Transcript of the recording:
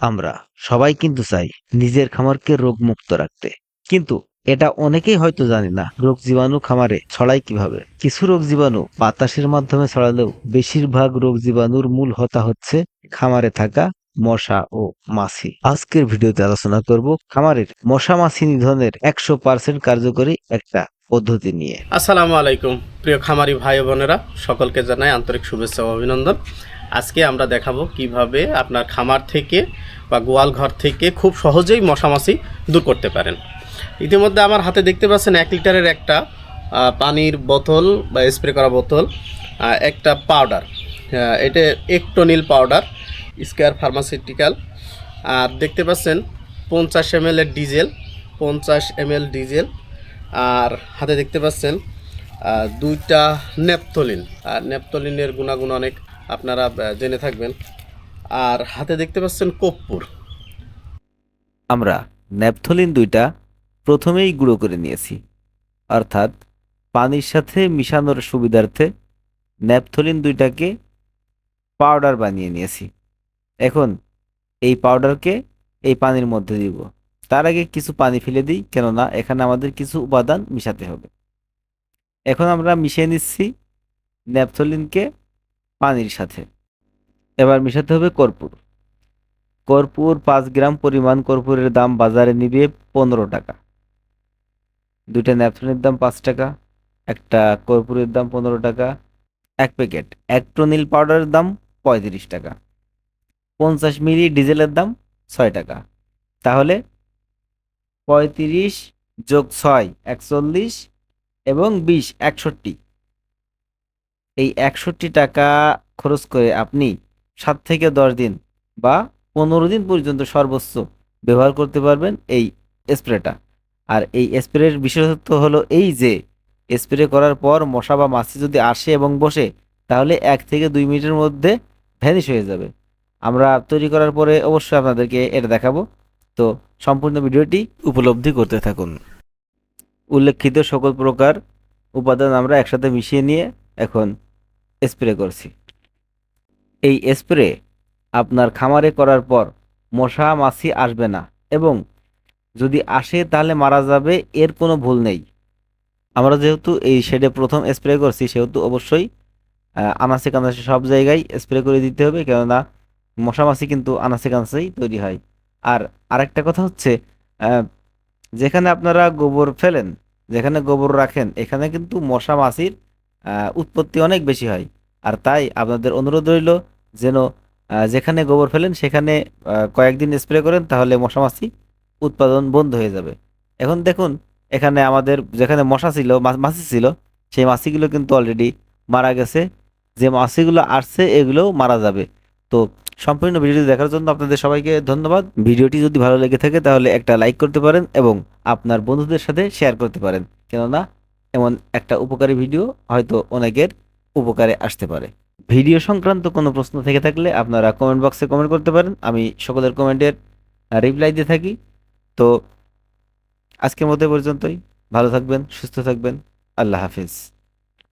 আমরা সবাই কিন্তু চাই নিজের খামারকে রোগমুক্ত রাখতে। কিন্তু এটা অনেকেই হয়তো জানে না, রোগ জীবাণু খামারে ছড়ায় কীভাবে। কিছু রোগ জীবাণু বাতাসের মাধ্যমে ছড়ালেও বেশিরভাগ রোগ জীবাণুর মূল হতা হচ্ছে খামারে থাকা মশা ও মাছি। আজকের ভিডিওতে আলোচনা করব খামারের মশা মাছি নিধনের একশো পার্সেন্ট কার্যকরী একটা পদ্ধতি নিয়ে। আসসালামু আলাইকুম, প্রিয় খামারি ভাই বোনেরা, সকলকে জানাই আন্তরিক শুভেচ্ছা ও অভিনন্দন। আজকে আমরা দেখাবো কীভাবে আপনার খামার থেকে বা গোয়াল ঘর থেকে খুব সহজেই মশামাছি দূর করতে পারেন। ইতিমধ্যে আমার হাতে দেখতে পাচ্ছেন এক লিটারের একটা পানির বোতল বা স্প্রে করা বোতল একটা পাউডার। এটা একটোনিল পাউডার, স্কোয়ার ফার্মাসিউটিক্যাল। আর দেখতে পাচ্ছেন পঞ্চাশ এম এর ডিজেল, পঞ্চাশ এম ডিজেল। আর হাতে দেখতে পাচ্ছেন দুইটা নেপথলিন। আর নেপথলিনের গুণাগুণ অনেক আপনারা জেনে থাকবেন। আর হাতে দেখতে পাচ্ছেন কর্পূর আমরা ন্যাপথলিন দুইটা প্রথমেই গুঁড়ো করে নিয়েছি। অর্থাৎ পানির সাথে মিশানোর সুবিধার্থে ন্যাপথলিন দুইটাকে পাউডার বানিয়ে নিয়েছি। এখন এই পাউডারকে এই পানির মধ্যে দিব। তার আগে কিছু পানি ফেলে দিই, কেননা এখানে আমাদের কিছু উপাদান মিশাতে হবে। এখন আমরা মিশিয়ে নিচ্ছি ন্যাপথলিনকে পানির সাথে। এবার মিশাতে হবে কর্পূর। কর্পূর পাঁচ গ্রাম পরিমাণ কর্পূরের দাম বাজারে নিবে পনেরো টাকা। দুইটা ন্যাপথলিনের দাম পাঁচ টাকা, একটা কর্পূরের দাম পনেরো টাকা, এক প্যাকেট অ্যাক্ট্রোনিল পাউডারের দাম পঁয়ত্রিশ টাকা, পঞ্চাশ মিলি ডিজেলের দাম ছয় টাকা। তাহলে পঁয়ত্রিশ যোগ ছয় একচল্লিশ এবং বিশ একষট্টি। এই একষট্টি টাকা খরচ করে আপনি সাত থেকে দশ দিন বা পনেরো দিন পর্যন্ত সর্বোচ্চ ব্যবহার করতে পারবেন এই স্প্রেটা। আর এই স্প্রের বিশেষত্ব হলো এই যে, স্প্রে করার পর মশা বা মাছি যদি আসে এবং বসে, তাহলে এক থেকে দুই মিনিটের মধ্যে ভ্যানিশ হয়ে যাবে। আমরা তৈরি করার পরে অবশ্যই আপনাদেরকে এটা দেখাবো। তো সম্পূর্ণ ভিডিওটি উপলব্ধি করতে থাকুন। উল্লেখিত সকল প্রকার উপাদান আমরা একসাথে মিশিয়ে নিয়ে এখন স্প্রে করছি। এই স্প্রে আপনার খামারে করার পর মশা, মাছি আসবে না এবং যদি আসে তাহলে মারা যাবে, এর কোনো ভুল নেই। আমরা যেহেতু এই শেডে প্রথম স্প্রে করছি, সেহেতু অবশ্যই আনাচে কানাচে সব জায়গায় স্প্রে করে দিতে হবে, কেননা মশা, মাছি কিন্তু আনাচে কানাচেই তৈরি হয়। আর আরেকটা কথা হচ্ছে যেখানে আপনারা গোবর ফেলেন, যেখানে গোবর রাখেন, এখানে কিন্তু মশা, মাছির উৎপত্তি অনেক বেশি হয়। আর তাই আপনাদের অনুরোধ রইল যেন যেখানে গোবর ফেলেন সেখানে কয়েকদিন স্প্রে করেন তাহলে মশা মাছি উৎপাদন বন্ধ হয়ে যাবে। এখন দেখুন, এখানে আমাদের যেখানে মশা ছিল মাছি ছিল, সেই মাছিগুলো কিন্তু অলরেডি মারা গেছে। যে মাছিগুলো আসছে, এগুলোও মারা যাবে। তো সম্পূর্ণ ভিডিওটি দেখার জন্য আপনাদের সবাইকে ধন্যবাদ। ভিডিওটি যদি ভালো লেগে থাকে তাহলে একটা লাইক করতে পারেন এবং আপনার বন্ধুদের সাথে শেয়ার করতে পারেন। কেননা এমন একটা উপকারী ভিডিও হয়তো অনেকের উপকারে আসতে পারে। ভিডিও সংক্রান্ত কোনো প্রশ্ন থেকে থাকলে আপনারা কমেন্ট বক্সে কমেন্ট করতে পারেন। আমি সকলের কমেন্টের রিপ্লাই দিয়ে থাকি। তো আজকের মধ্যে পর্যন্তই। ভালো থাকবেন, সুস্থ থাকবেন। আল্লাহ হাফিজ।